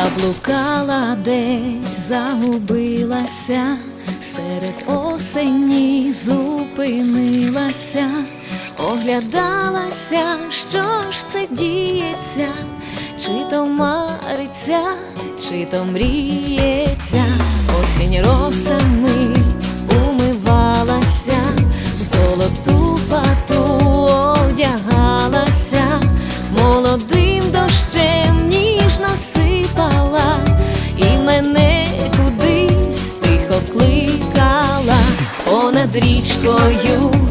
Заблукала десь, загубилася, серед осені зупинилася, оглядалася, що ж це діється, чи то мариться, чи то мріється, осінь росами понад річкою.